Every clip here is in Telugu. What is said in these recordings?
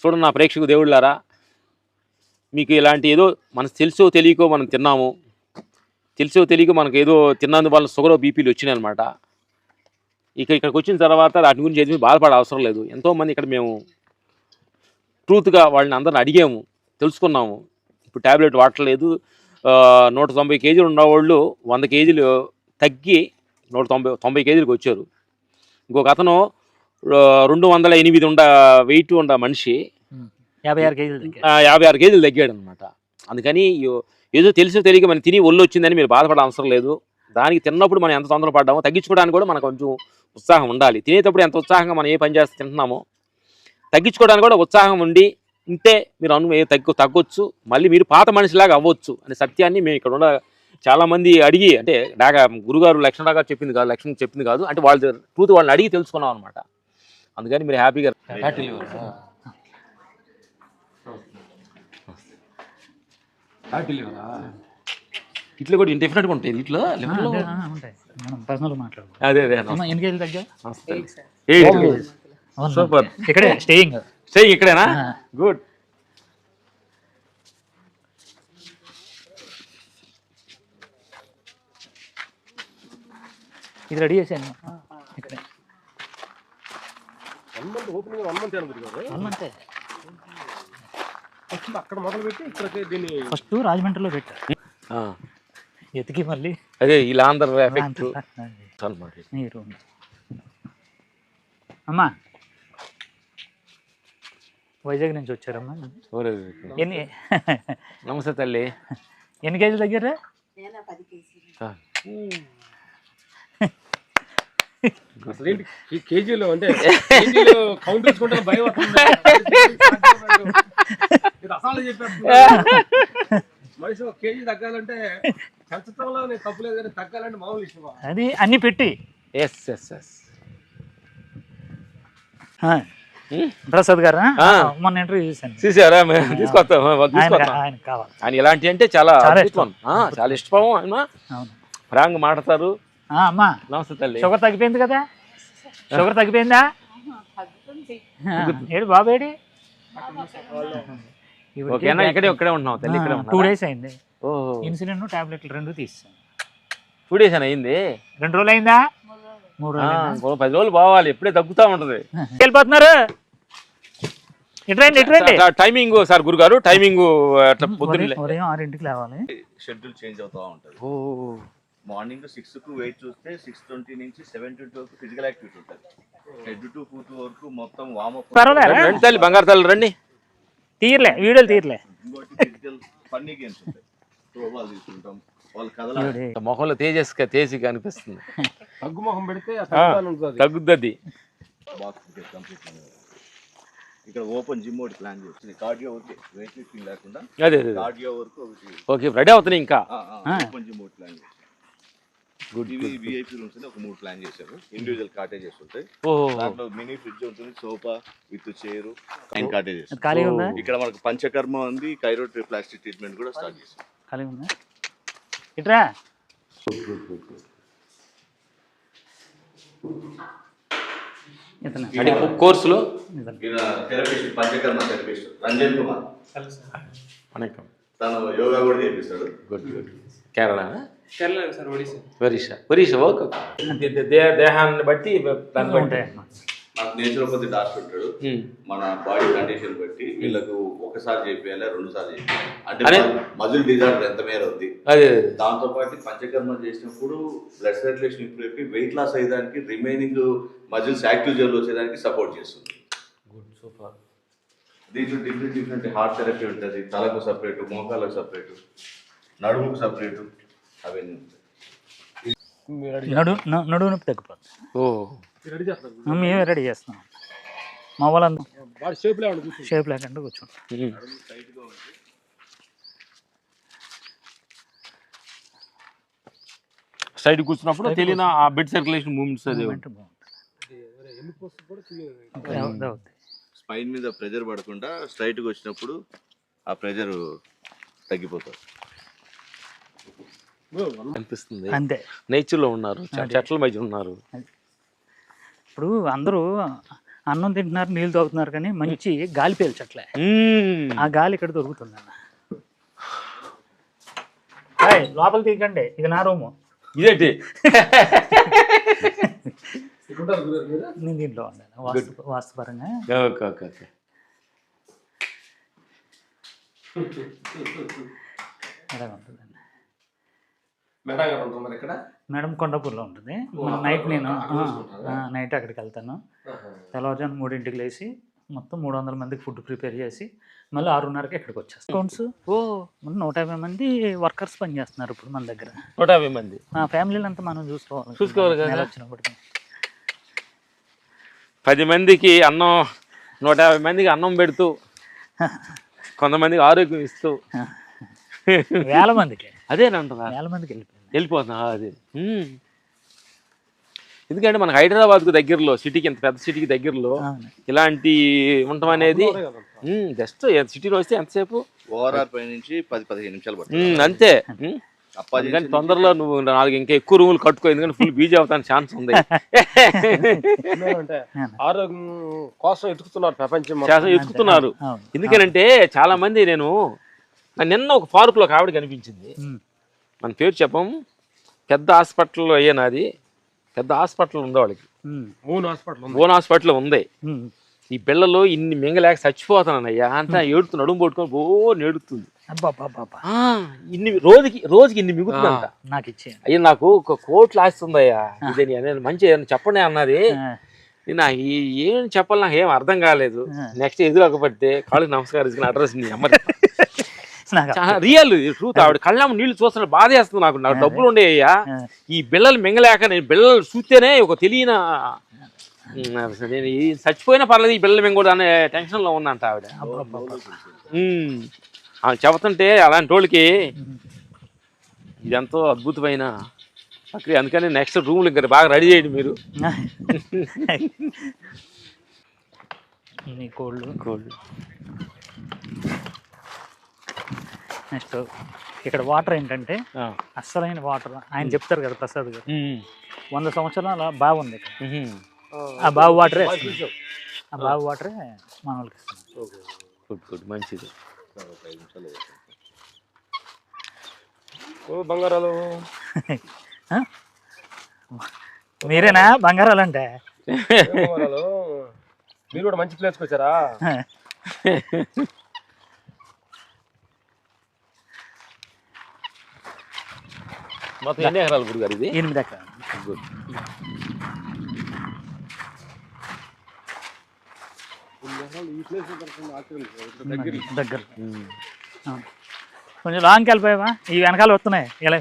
చూడండి నా ప్రేక్షకు దేవుళ్ళారా? మీకు ఇలాంటి ఏదో మనకు తెలుసో తెలియకో మనం తిన్నాము. తెలుసో తెలియక మనకు ఏదో తిన్నందువల్ల షుగర్ బీపీలు వచ్చినాయి అనమాట ఇక ఇక్కడికి వచ్చిన తర్వాత వాటి గురించి ఏది బాధపడే అవసరం లేదు. ఎంతోమంది ఇక్కడ మేము ట్రూత్గా వాళ్ళని అందరిని అడిగాము తెలుసుకున్నాము. ఇప్పుడు ట్యాబ్లెట్ వాడట్లేదు నూట తొంభై కేజీలు ఉన్నవాళ్ళు వంద కేజీలు తగ్గి నూట తొంభై తొంభై కేజీలకు వచ్చారు. ఇంకొక అతను రెండు వందల ఎనిమిది ఉండ వెయిట్ ఉండ మనిషి. యాభై ఆరు కేజీలు యాభై ఆరు కేజీలు తగ్గాడు అనమాట అందుకని ఏదో తెలుసో తెలియక మనం తిని ఒళ్ళు వచ్చిందని మీరు బాధపడే అవసరం లేదు. దానికి తిన్నప్పుడు మనం ఎంత తొందర పడ్డామో తగ్గించుకోవడానికి కూడా మనకు కొంచెం ఉత్సాహం ఉండాలి. తినేటప్పుడు ఎంత ఉత్సాహంగా మనం ఏ పని చేస్తే తింటున్నామో తగ్గించుకోవడానికి కూడా ఉత్సాహం ఉండి ఉంటే మీరు అను ఏ తగ్గు తగ్గొచ్చు. మళ్ళీ మీరు పాత మనిషిలాగా అవ్వచ్చు అనే సత్యాన్ని మేము ఇక్కడ ఉన్న చాలామంది అడిగి అంటే డాగా గురుగారు లక్ష్మణ గారు చెప్పింది కాదు లక్ష్మణ్ చెప్పింది కాదు అంటే వాళ్ళ ట్రూత్ వాళ్ళని అడిగి తెలుసుకున్నాం అనమాట అందుకని మీరు హ్యాపీగా ఇట్లా కూడా డెఫినెట్గా ఉంటాయి ఇట్లా? పర్సనల్ మాట్లాడు అదే అదే ఎన్ని కేజీలు తగ్గా. సూపర్ ఇక్కడే స్టేయింగ్ స్టే ఇక్కడేనా. గుడ్ ఇది రెడీ చేశాను ఇక్కడే. One month opening one month అనుకుంటున్నారు వన్ మంతే ఫస్ట్ అక్కడ మొదలు పెట్టి ఇక్కడికి దీన్ని ఫస్ట్ రాజమండ్రిలో పెట్టా. ఎతికి మళ్ళీ. అదే ఇలా ఆంధ్ర ఎఫెక్ట్ అనమాట మీరు అమ్మా. వైజాగ్ నుంచి వచ్చారమ్మా. ఎన్ని? నమస్తే తల్లి. ఎన్ని కేజీలు దగ్గర అసలు ఏంటి కే- కేజీలో అంటే కేజీలో కౌంట్ వేసుకుంటే భయం వస్తుంది. ఇది అసలు చెప్పేస్తున్నా. మనిషి ఒక కేజీ తగ్గాలంటే పెంచడంలో నేను తప్పులేదు కానీ తగ్గాలంటే మామూలు ఇష్టమా అది అన్ని పెట్టి. ఎస్ ఎస్ ఎస్ ప్రసాద్ గారా? ఆ. మొన్న ఇంటర్వ్యూ చూశాను. చూసారా తీసుకొస్తాం వాళ్ళు ఆయన తీసుకొస్తాం. ఆయన కావాలి. ఆయన ఇలాంటి అంటే చాలా చాలా. ఆ, చాలా ఇష్టం ఆయన. ప్రాంగ్ మాట్లాడతారు. అమ్మా. నమస్తే తల్లి. షుగర్ తగ్గిపోయింది కదా? షుగర్ తగ్గిపోయిందా? ఏడు బాబేడి ఓకేనా ఇక్కడే ఇక్కడే ఉంటున్నాం తల్లి ఇక్కడే టూ డేస్ అయింది. ఇన్సులిన్ టాబ్లెట్లు రెండు తీస్తాను టూ డేస్ అని అయింది? రెండు రోజులు అయిందా? మూడు రోజులు పది రోజులు పోవాలి ఎప్పుడే తగ్గుతా ఉంటది. వెళ్ళిపోతున్నారు? టైమింగ్ సార్ గురుగారు టైమింగ్ అట్లా పొద్దున్న ఉదయం- ఆరింటికి లేవాలి. షెడ్యూల్ చేంజ్ అవుతూ ఉంటుంది. ఓ మార్నింగ్ సిక్స్కు వెయిట్ చూస్తే సిక్స్ ట్వంటీ నుంచి సెవెన్ ట్వంటీ వరకు ఫిజికల్ యాక్టివిటీ ఉంటుంది. హెడ్ టు ఫుట్ వరకు మొత్తం వామప్ పర్వాలేదా? రండి తల్లి బంగారు తల్లి రండి. తీయలే వీడియోలు ఇంకోటి ఫిజికల్ ఫన్నీ గేమ్స్ ఉంటాయి. త్రో బాల్ తీసుకుంటాం వాళ్ళు కదలాలి. మొహంలో తేజస్గా తేజి కనిపిస్తుంది తగ్గు మొహం పెడితే ఆ తగ్గుతాను ఉంటుంది. తగ్గుద్దది బాక్స్ క్రికెట్ కంప్లీట్ ఇక్కడ ఓపెన్ జిమ్ ఒకటి ప్లాన్ చేస్తుంది కార్డియో ఓకే వెయిట్ లిఫ్టింగ్ లేకుండా అదే అదే కార్డియో వరకు ఒకటి. ఓకే రెడీ అవుతున్నాయి ఇంకా. ఓపెన్ జిమ్ ఒకటి ప్లాన్ చేశారు గుడ్ ఇవి విఐపీ రూమ్స్ అని ఒక మూడు ప్లాన్ చేశారు ఇండివిజువల్ కాటేజెస్ ఉంటాయి దాంట్లో మినీ ఫ్రిడ్జ్ ఉంటుంది sofa with chair nine cottages ఇక్కడ మనకు పంచకర్మ ఉంది కైరో ప్లాస్టిక్ ట్రీట్మెంట్ కూడా స్టార్ట్ చేసాం ఖాళీ ఉందా? ఇట్రా. కోర్సులో? పంచకర్మ థెరపిస్ట్ రంజన్ కుమార్. వణకం. తను యోగా కూడా చేపిస్తాడు. Good good Kerala Orissa Orissa okay. దేహాన్ని బట్టి నాకు నేచురోపతి డాక్టర్ ఉంటాడు. మన బాడీ కండిషన్ బట్టి వీళ్ళకు ఒకసారి చేపియాలి రెండు సార్లు చేపియాలి అంటే. మజిల్ డిజార్డర్ ఎంత మేర ఉంది. దాంతో పాటు పంచకర్మ చేసినప్పుడు బ్లడ్ సర్క్యులేషన్ ఇంప్రూవ్ అయిపోయి వెయిట్ లాస్ అయ్యేదానికి రిమైనింగ్ మజిల్స్ యాక్టివ్ జెల్ వచ్చేదానికి సపోర్ట్ చేస్తుంది. Good super. దీంట్లో డిఫరెంట్ డిఫరెంట్ హార్ట్ థెరపీ ఉంటుంది తలకు సపరేట్ మోకాలకు సపరేట్ నడుముకు సపరేట్. అవన్నీ నడు నొప్పి తగ్గిపోతుంది ఓ. మేమే రెడీ చేస్తున్నాం. మా వాళ్ళంతా వాడి షేప్ లేకుండా కూర్చుంటాం ఉమ్. సైడ్ కూర్చున్నప్పుడు తెలియని ఆ బెడ్ సర్క్యులేషన్ మూమెంట్స్ అదే. స్పైన్ మీద ప్రెజర్ పడకుండా స్ట్రైట్గా వచ్చినప్పుడు ఆ ప్రెజర్ తగ్గిపోతుంది. అనిపిస్తుంది. అంతే. నేచర్లో ఉన్నారు చెట్ల మధ్య ఉన్నారు. ఇప్పుడు అందరూ అన్నం తింటున్నారు నీళ్ళు తాగుతున్నారు కానీ మంచి గాలి పీల్చట్లే. ఆ గాలి ఇక్కడ దొరుకుతుంది అన్న. లోపల తీయకండి ఇది నా రూము. ఇదేంటి? నేను దీంట్లో వాస్తుపరంగా. Okay okay okay. అలాగే ఉంటుందండి మేడం గారు ఉంటున్నారు ఇక్కడ? మేడం కొండపూర్లో ఉంటుంది. నైట్ నేను? నైట్ అక్కడికి వెళ్తాను. తెల్లవారుజాము మూడింటికి లేచి మొత్తం మూడు వందల మందికి ఫుడ్ ప్రిపేర్ చేసి మళ్ళీ ఆరున్నరకి ఇక్కడికి వచ్చేస్తాను. అకౌంట్స్? ఓ మన నూట యాభై మంది వర్కర్స్ పనిచేస్తున్నారు ఇప్పుడు మన దగ్గర. నూట యాభై మంది? మా ఫ్యామిలీని అంతా మనం చూసుకోవాలి. చూసుకోవాలి కదా. నెల వచ్చినప్పటికి. పది మందికి అన్నం నూట యాభై మందికి అన్నం పెడుతూ కొంతమందికి ఆరోగ్యం ఇస్తూ. వేల మందికి. అదేనంటదా వేల మందికి వెళ్ళిపోయింది వెళ్ళిపోతున్నా అది. ఎందుకంటే మనకు హైదరాబాద్కు దగ్గరలో సిటీకి ఇంత పెద్ద సిటీకి దగ్గరలో. ఇలాంటి ఉండటం అనేది జస్ట్ సిటీలో వస్తే ఎంతసేపు? పై నుంచి పది పదిహేను నిమిషాలు పడుతుంది. అంతే. అందుకని తొందరలో నువ్వు నాలుగు ఇంకా ఎక్కువ రూములు కట్టుకో ఎందుకంటే ఫుల్ బీజీ అవుతానికి ఛాన్స్ ఉంది. ఆరోగ్యం కోసం ఎతుకుతున్నారు ప్రపంచం అవును. ఎందుకనంటే చాలా మంది నేను నిన్న ఒక పార్కులో ఒక ఆవిడ కనిపించింది. మన పేరు చెప్పం. పెద్ద హాస్పిటల్లో అయ్యే నాది? పెద్ద హాస్పిటల్ ఉంది వాళ్ళకి. మూన్ హాస్పిటల్ ఓన్ హాస్పిటల్ ఉంది. ఈ పిల్లలు ఇన్ని మింగలేక చచ్చిపోతానయ్యా అంతా ఏడుతు నడుము పట్టుకొని ఓ నేడుతుంది. ఇన్ని రోజుకి రోజుకి ఇన్ని మిగుతుందంట నాకు ఇచ్చేయండి. అయ్యా నాకు ఒక కోట్లు ఆస్తుందయ్యా ఇదని అనేది మంచి చెప్పండి అన్నది. నేను నాకు ఏం చెప్పాలి నాకు ఏం అర్థం కాలేదు. నెక్స్ట్ ఎదురకపోతే కాళ్ళకి నమస్కారం అడ్రస్ నీ అమ్మ రియల్ ట్రూత్ ఆవిడ కళ్ళమ్మ నీళ్ళు చూస్తున్నా బాధ వేస్తుంది నాకు నాకు డబ్బులు ఉండేయ్యా. ఈ బిళ్ళలు మింగలేక నేను బిళ్ళలు చూస్తేనే ఒక తెలియన నేను చచ్చిపోయినా పర్లేదు ఈ బిళ్ళలు మింగకూడదు అనే టెన్షన్లో ఉందంట ఆవిడ. ఆమె చెబుతుంటే అలాంటి వాళ్ళకి ఇదెంతో అద్భుతమైన ప్రక్రియ. అందుకని నెక్స్ట్ రూమ్లు ఇంకా బాగా రెడీ చేయండి మీరు. నీ కోళ్ళు. నెక్స్ట్ ఇక్కడ వాటర్ ఏంటంటే. అస్సలైన వాటర్. ఆయన చెప్తారు కదా ప్రసాద్ గారు. వంద సంవత్సరాల బావి ఉంది ఇక్కడ. ఆ బావి వాటరే ఆ బావి వాటరే మన వాళ్ళకి గుడ్ గుడ్ మంచిది. ఓ బంగారాలు? మీరేనా బంగారాలు అంటే? మీరు కూడా మంచి ప్లేస్కి వచ్చారా? మొత్తం ఎన్ని ఎకరాలు గురుగారు ఇది? ఎనిమిది ఎకరాలు. గుడ్. ఈ ప్లేస్ దగ్గర. కొంచెం లాంగ్కి వెళ్ళిపోయావా? ఈ వెనకాల వస్తున్నాయి. ఇలా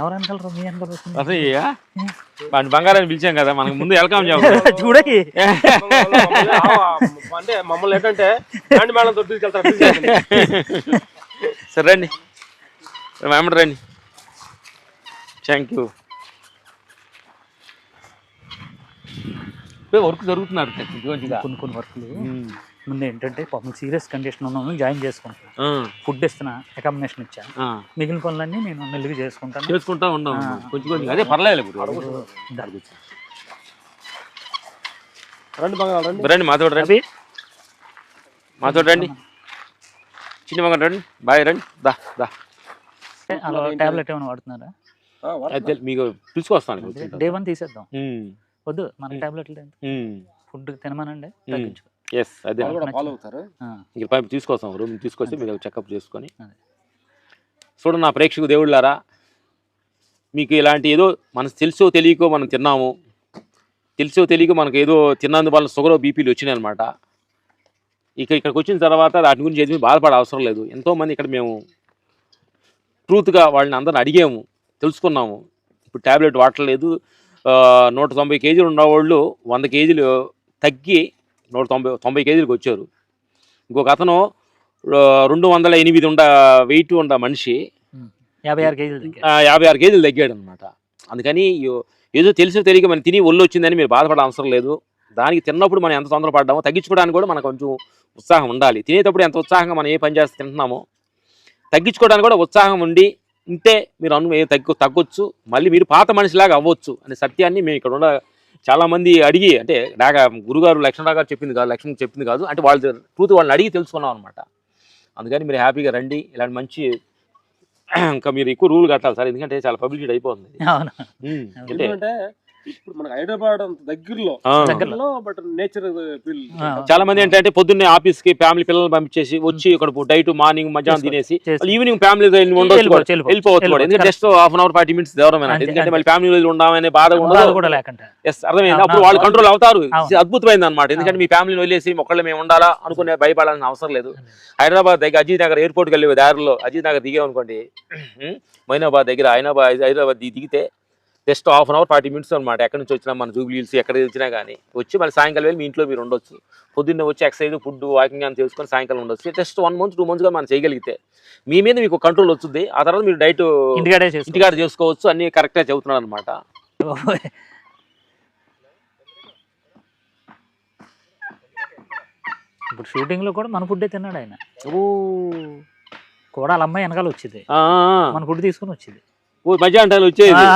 ఎవరు వెనకాల రా? మీ వెనకాల వస్తున్నాయి. బంగారాన్ని పిలిచాం కదా మనకు ముందు వెల్కమ్ చెప్పాలి చూడకి. అంటే మమ్మల్ని ఏంటంటే హ్యాండ్ మేళం తోటి తీసుకెళ్తారు. సరే రండి. వెంబడి రండి. థ్యాంక్ యూ వర్క్ జరుగుతున్నారు కొన్ని కొన్ని వర్క్లు. ముందు ఏంటంటే పాపం సీరియస్ కండిషన్ ఉన్న జాయిన్ చేసుకుంటాను ఫుడ్ ఇస్తున్నా అకామిడేషన్ ఇచ్చా. మిగిలిన పనులన్నీ నేను మెల్లిగా చేసుకుంటాను. చేసుకుంటా ఉన్నాం ఆ. కొంచెం కొంచెం. అదే పర్లేదు ఇప్పుడు. రండి రండి. రండి మాతో రండి. మాతో రండి. చిన్న మగ రండి. బాయ్ రండి. దా దా. అలా టాబ్లెట్ ఏమైనా వాడుతున్నారా? మీకు పిలుచుకొస్తాను. డే వన్ తీసేద్దాం. వద్దు మన టాబ్లెట్లు ఉమ్. ఫుడ్ తినమనండి. తగ్గించుకో. ఎస్ అదే. ఫాలో అవుతారు ఇంక తీసుకొస్తాం రూమ్ తీసుకొచ్చి మీరు చెకప్ చేసుకొని. చూడండి నా ప్రేక్షకు దేవుళ్ళారా మీకు ఇలాంటి ఏదో మనకు తెలుసో తెలియకో మనం తిన్నాము. తెలుసో తెలియకో మనకు ఏదో తిన్నందువల్ల షుగర్ బీపీలు వచ్చినాయి అనమాట ఇక ఇక్కడికి వచ్చిన తర్వాత వాటి గురించి ఏది బాధపడే అవసరం లేదు. ఎంతోమంది ఇక్కడ మేము ట్రూత్గా వాళ్ళని అందరిని అడిగాము. తెలుసుకున్నాము. ఇప్పుడు ట్యాబ్లెట్ వాడట్లేదు ఆ, నూట తొంభై కేజీలు ఉన్నవాళ్ళు వంద కేజీలు తగ్గి నూట తొంభై తొంభై కేజీలకు వచ్చారు. ఇంకొక అతను రెండు వందల ఎనిమిది ఉండ వెయిట్ ఉండ మనిషి. యాభై ఆరు కేజీలు యాభై ఆరు కేజీలు తగ్గాడు అనమాట అందుకని ఏదో తెలిసి తెలియక మనం తిని ఒళ్ళు వచ్చిందని మీరు బాధపడే అవసరం లేదు. దానికి తిన్నప్పుడు మనం ఎంత తొందరపడ్డామో తగ్గించుకోవడానికి కూడా మనకు కొంచెం ఉత్సాహం ఉండాలి. తినేటప్పుడు ఎంత ఉత్సాహంగా మనం ఏ పని చేస్తే తింటున్నామో తగ్గించుకోవడానికి కూడా ఉత్సాహం ఉండి ఉంటే మీరు అను ఏ తగ్గు తగ్గొచ్చు మళ్ళీ మీరు పాత మనిషిలాగా అవ్వచ్చు అనే సత్యాన్ని మేము ఇక్కడ ఉన్న చాలా మంది అడిగి అంటే నాగా గురుగారు లక్ష్మణ గారు చెప్పింది కాదు లక్ష్మణ్ చెప్పింది కాదు అంటే వాళ్ళ ట్రూత్ వాళ్ళని అడిగి తెలుసుకున్నాం అనమాట అందుకని మీరు హ్యాపీగా రండి ఇలాంటి మంచి ఇంకా మీరు ఎక్కువ రూల్ కట్టాలి సార్ ఎందుకంటే చాలా పబ్లిసిటీ అయిపోతుంది. అంటే ఇప్పుడు మనకు హైదరాబాద్ అంత దగ్గరలో ఆ. దగ్గరలో బట్ నేచర్ ఫీల్. చాలా మంది ఏంటంటే పొద్దున్నే ఆఫీస్కి ఫ్యామిలీ పిల్లల్ని పంపించేసి వచ్చి ఇక్కడ డైట్ మార్నింగ్ మధ్యాహ్నం తినేసి ఈవినింగ్ ఫ్యామిలీ ఉండొచ్చు వెళ్ళిపోవచ్చు, కూడా. వెళ్ళిపోవచ్చు. వెళ్ళిపోవచ్చు కూడా ఎందుకంటే. Just half an hour forty minutes అంతే, ఎందుకంటే. మళ్ళీ ఫ్యామిలీ ఉండమనే బాధ బాధ ఉండదు కూడా లేకుండా ఎస్ అర్థమైంది అప్పుడు వాళ్ళు అవును. కంట్రోల్ అవుతారు అవును. ఇది అద్భుతమైంది అనమాట ఎందుకంటే మీ ఫ్యామిలీని వదిలేసి ఒకళ్ళు మేము ఉండాలా అనుకునే భయపడాల్సిన అవసరం లేదు హైదరాబాద్ దగ్గర అజీత్ నగర్ ఎయిర్పోర్ట్కి వెళ్ళే దారిలో అజీత్ నగర్ దిగామనుకోండి మైనాబాద్ దగ్గర హైదరాబాద్ హైదరాబాద్ ది- దిగితే just half an hour forty minutes అనమాట ఎక్కడి నుంచి వచ్చినా మన జూబ్లీ హిల్స్ ఎక్కడ వచ్చినా కానీ వచ్చి మళ్ళీ సాయంకాలం వెళ్ళి మీ ఇంట్లో మీరు ఉండొచ్చు. పొద్దున్నే వచ్చి ఎక్సర్సైజ్ ఫుడ్ వాకింగ్ అని తెలుసుకొని సాయంకాలం ఉండొచ్చు. జస్ట్ వన్ మంత్ టూ మంత్స్గా మనం చేయగలిగితే మీ మీద మీకు కంట్రోల్ వస్తుంది. ఆ తర్వాత మీరు డైట్ ఇంటికాడే చేసుకో ఇంటికాడ చేసుకోవచ్చు. అన్ని కరెక్ట్గా చెబుతున్నాడు అనమాట ఇప్పుడు షూటింగ్లో కూడా మన ఫుడ్డే తిన్నాడు ఆయన. కూడా వాళ్ళ అమ్మాయి వెనకాల వచ్చింది. మన ఫుడ్ తీసుకొని వచ్చింది. మధ్యాహ్నం టైంలో వచ్చేది. ఆ,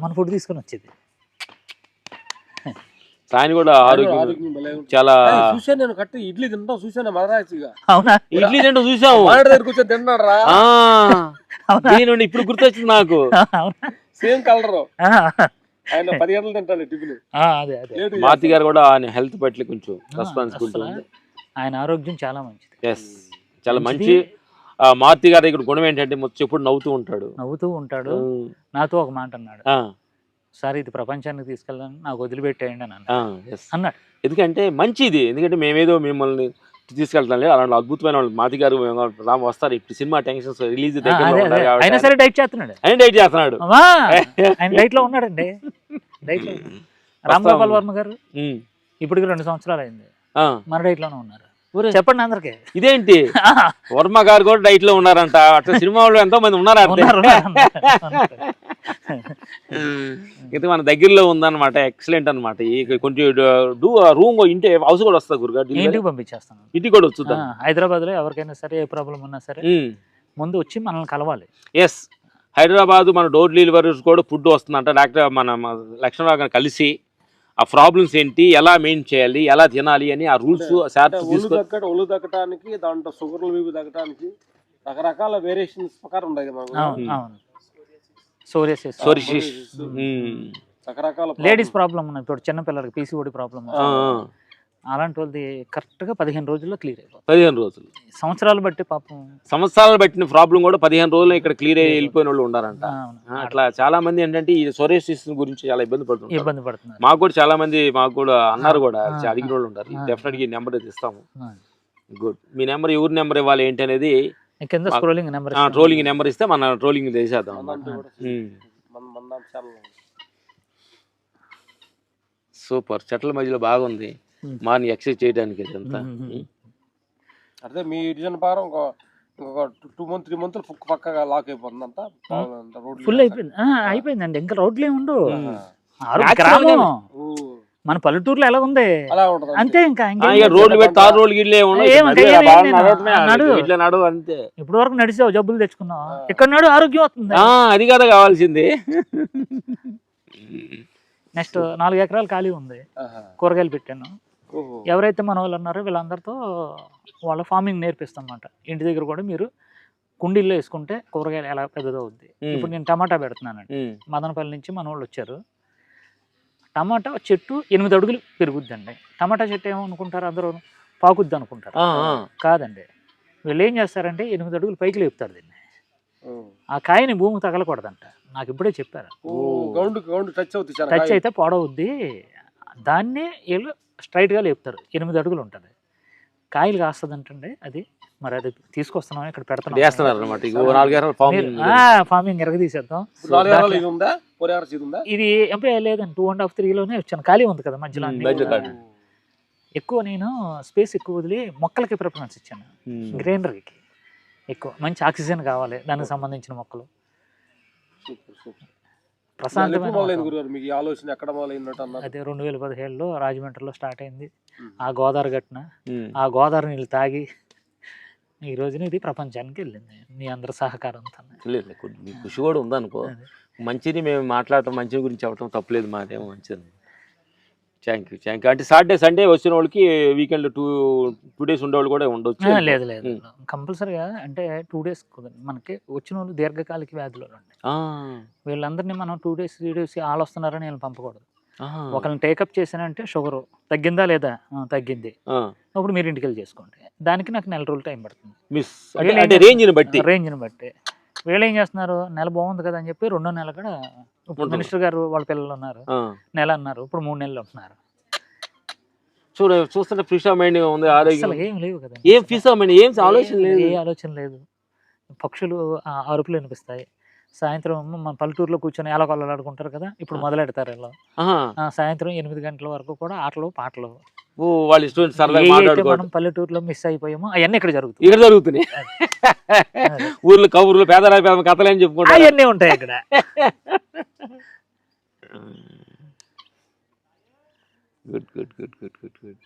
మన ఫుడ్ తీసుకొని వచ్చింది. ఆయన కూడా ఆరోగ్యం. చాలా చూశాను నేను కట్టి ఇడ్లీ తింటాం చూశాను మదరాచిగా అవునా? ఇడ్లీ తింటూ చూసాము దగ్గర కూర్చొని తిన్నాడు రా ఆ, అవునా? దీని ఇప్పుడు గుర్తొచ్చింది నాకు. సేమ్ కలర్ ఆ, ఆయన పది గంటలు తింటాడు టిఫిన్. ఆ, అదే అదే. లేట్ మారుతి గారు కూడా ఆయన హెల్త్ పట్ల కొంచెం రెస్పాన్సిబిలిటీ ఉంది. ఆయన ఆరోగ్యం చాలా మంచిది. ఎస్ చాలా మంచిది. మంచి మారుతి గారి దగ్గర గుణం ఏంటంటే మొత్తం ఎప్పుడు నవ్వుతూ ఉంటాడు. నవ్వుతూ ఉంటాడు. నాతో ఒక మాట అన్నాడు. సార్ ఇది ప్రపంచానికి తీసుకెళ్ళాను నాకు వదిలిపెట్టేయండి అని అన్నాడు. ఎందుకంటే మంచిది. ఎందుకంటే మేమేదో మిమ్మల్ని తీసుకెళ్తాం లేదు అలాంటి అద్భుతమైన వాళ్ళు మాతి గారు రామ్ వస్తారు. ఇప్పుడు సినిమా టెన్షన్స్ రిలీజ్ అయినా సరే డైట్ చేస్తున్నాడు. ఆయన డైట్ చేస్తున్నాడు. ఆయన డైట్లో ఉన్నాడండి. డైట్లో. రామ్ గోపాల్ వర్మ గారు ఇప్పటికి రెండు సంవత్సరాలు అయింది. మన డైట్లోనే ఉన్నారు. చెప్పండి అందరికి. ఇదేంటి? వర్మ గారు కూడా డైట్లో ఉన్నారంట. అట్లా సినిమా వాళ్ళు ఎంతో మంది ఉన్నారు. ఇది మన దగ్గరలో ఉందన్నమాట. ఎక్సలెంట్ అనమాట కొంచెం డూ రూమ్ ఇంటి హౌస్ కూడా వస్తుంది గురుగా ఇంటికి పంపించేస్తాను. ఇంటికి కూడా వచ్చుద్దా హైదరాబాద్లో ఎవరికైనా సరే ఏ ప్రాబ్లం ఉన్నా సరే ముందు వచ్చి మనల్ని కలవాలి. ఎస్ హైదరాబాద్ మన డోర్ డెలివరీస్ కూడా ఫుడ్ వస్తుందంట. డాక్టర్ మన మన లక్ష్మణరావు గారు కలిసి ఆ ప్రాబ్లమ్స్ ఏంటి ఎలా మెయిన్ చేయాలి ఎలా తినాలి అని ఆ రూల్స్ తీసుకొని తగ్గట ఒళ్ళు దాంట్లో షుగర్లు తగ్గటానికి రకరకాల వేరియేషన్స్ ప్రకారం కదా మనకు. సోరియాసిస్ సోరిషిస్ రకరకాల లేడీస్ ప్రాబ్లం ఉన్నాయి ఇప్పుడు చిన్న పిల్లలకి పీసీఓడి ప్రాబ్లం అలాంటి వాళ్ళది కరెక్ట్గా పదిహేను రోజుల్లో క్లియర్ అయిపోతుంది. పదిహేను రోజులు. సంవత్సరాలు బట్టి పాపం సంవత్సరాలు పట్టిన ప్రాబ్లం కూడా పదిహేను రోజులు ఇక్కడ క్లియర్ అయ్యి వెళ్ళిపోయిన వాళ్ళు ఉన్నారంట ఆ, అట్లా చాలా మంది ఏంటంటే ఈ సోరేసిస్ గురించి చాలా ఇబ్బంది పడుతుంటారు. ఇబ్బంది పడుతున్నారు. మాకు కూడా చాలా మంది మాకు కూడా అన్నారు కూడా అడిగిన వాళ్ళు ఉంటారు. ఆ. డెఫినెట్గా నెంబర్ ఇస్తాము. గుడ్ మీ నెంబర్ ఎవరి నెంబర్ ఇవ్వాలి ఏంటి అనేది కింద స్క్రోలింగ్ నెంబర్ ట్రోలింగ్ నెంబర్ ఇస్తే మన ట్రోలింగ్ చేసేద్దాం. సూపర్. చెట్ల మధ్యలో బాగుంది. మార్నింగ్ ఎక్సర్సైజ్ చేయడానికి ఇదంతా. అదే మీ డిజైన్ ప్రకారం ఇంకొక టూ మంత్ త్రీ ఫుక్ పక్కగా లాక్ అయిపోతుంది అంతా రోడ్ ఫుల్ అయిపోయింది. అయిపోయిందండి. ఇంకా రోడ్లు ఏమి? ఉండవు. మన పల్లెటూరులో ఎలా ఉంది? అలా ఉంటుంది అంతే ఇంకా. రోడ్లు పెట్టి తారు రోడ్లు. ఇట్లా నడు అంతే. ఇప్పుడు వరకు నడిచావు జబ్బులు తెచ్చుకున్నావు. ఇక్కడ నాడు ఆరోగ్యం వస్తుంది. ఆ, అది కదా కావాల్సింది. నెక్స్ట్ నాలుగు ఎకరాలు ఖాళీ ఉంది. కూరగాయలు పెట్టాను. ఎవరైతే మన వాళ్ళు ఉన్నారో వీళ్ళందరితో వాళ్ళ ఫార్మింగ్ నేర్పిస్తాం అన్నమాట ఇంటి దగ్గర కూడా మీరు కుండీల్లో వేసుకుంటే కూరగాయలు ఎలా పెద్దదవుద్ది. ఇప్పుడు నేను టమాటా పెడుతున్నానండి. మదనపల్లి నుంచి మన వాళ్ళు వచ్చారు. టమాటా చెట్టు ఎనిమిది అడుగులు పెరుగుద్దండి. టమాటా చెట్టు ఏమనుకుంటారు అందరూ? పాకుద్ది అనుకుంటారు. కాదండి. వీళ్ళు ఏం చేస్తారంటే ఎనిమిది అడుగులు పైకి లేపుతారు దీన్ని. ఆ కాయని భూమికి తగలకూడదంట. నాకు ఇప్పుడే చెప్పారు. ఓ, గౌండ్ గౌండ్ టచ్. అయితే పాడవుద్ది. దాన్ని వీళ్ళు స్ట్రైట్గా లేపుతారు. ఎనిమిది అడుగులు ఉంటుంది. కాయలు కాస్తుందంటండి అది. మరి అది తీసుకొస్తున్నాం ఇక్కడ ఎకరాలు ఫార్మింగ్ నాలుగు ఎకరాలు ఇది ఎంపీ లేదండి టూ అండ్ హాఫ్ త్రీలోనే వచ్చాను. ఖాళీ ఉంది కదా మధ్యలో. ఎక్కువ నేను స్పేస్ ఎక్కువ వదిలి మొక్కలకి ప్రిఫరెన్స్ ఇచ్చాను. గ్రీనరీకి ఎక్కువ. మంచి ఆక్సిజన్ కావాలి దానికి సంబంధించిన మొక్కలు. Super super. ఎప్పుడు ప్రశాంతమైన ఆలోచన ఎక్కడ అదే రెండు వేల పదిహేడులో రాజమండ్రిలో స్టార్ట్ అయింది. ఆ గోదావరి ఉమ్. ఆ గోదావరి నీళ్ళు తాగి ఈ రోజున ఇది ప్రపంచానికి వెళ్ళింది. మీ అందరి సహకారంతో లేదు, మీ కృషి కూడా ఉందనుకో. మంచిది మేము మాట్లాడటం మంచి గురించి చెప్పడం తప్పలేదు. మాదేమో మంచిది. థ్యాంక్ యూ థ్యాంక్ యూ అంటే సాటర్డే సండే వచ్చిన వాళ్ళకి వీకెండ్ టూ టూ డేస్ ఉండేవాళ్ళు కూడా ఉండొచ్చు. లేదు లేదు. ఉమ్. కంపల్సరీగా అంటే టూ డేస్ మనకి వచ్చిన వాళ్ళు దీర్ఘకాలిక వ్యాధులు ఉన్నాయి వీళ్ళందరినీ మనం టూ డేస్ త్రీ డేస్ వాళ్ళు వస్తున్నారని నేను పంపకూడదు. ఒకరిని టేకప్ చేశానంటే షుగర్ తగ్గిందా లేదా? తగ్గింది. అప్పుడు మీరు ఇంటికి వెళ్ళి చేసుకోండి. దానికి నాకు నెల రోజులు టైం పడుతుంది. రేంజ్ని బట్టి. రేంజ్ని బట్టి. వీళ్ళు ఏం చేస్తున్నారు? నెల బాగుంది కదా అని చెప్పి రెండో నెల కూడా ఇప్పుడు. మినిస్టర్ గారు వాళ్ళ పిల్లలు ఉన్నారు. నెల అన్నారు. ఇప్పుడు మూడు నెలలు ఉంటున్నారు. చూడ చూస్తుంటే ఫ్రిష్ మైండ్ ఉంది ఆరోగ్యం. అసలు ఏం లేవు కదా. ఏం మైండ్ ఏం ఆలోచన లేదు. ఏ ఆలోచన లేదు. పక్షులు అరుపులు వినిపిస్తాయి. సాయంత్రం మన పల్లెటూరులో కూర్చొని కొల్లలాడుకుంటారు కదా ఇప్పుడు మొదలెడతారు. ఆ, సాయంత్రం ఎనిమిది గంటల వరకు కూడా ఆటలు పాటలు. వాళ్ళ ఇష్టం సరదాగా మాట్లాడుకోవడం. మనం పల్లెటూరులో మిస్ అయిపోయామో అవన్నీ ఇక్కడ జరుగుతాయి. ఇక్కడ జరుగుతున్నాయి. ఊర్లో కబుర్లు పేదరాయి పేద కథలు అని చెప్పుకుంటారు? అవన్నీ ఉంటాయి ఇక్కడ. Good good good good good good.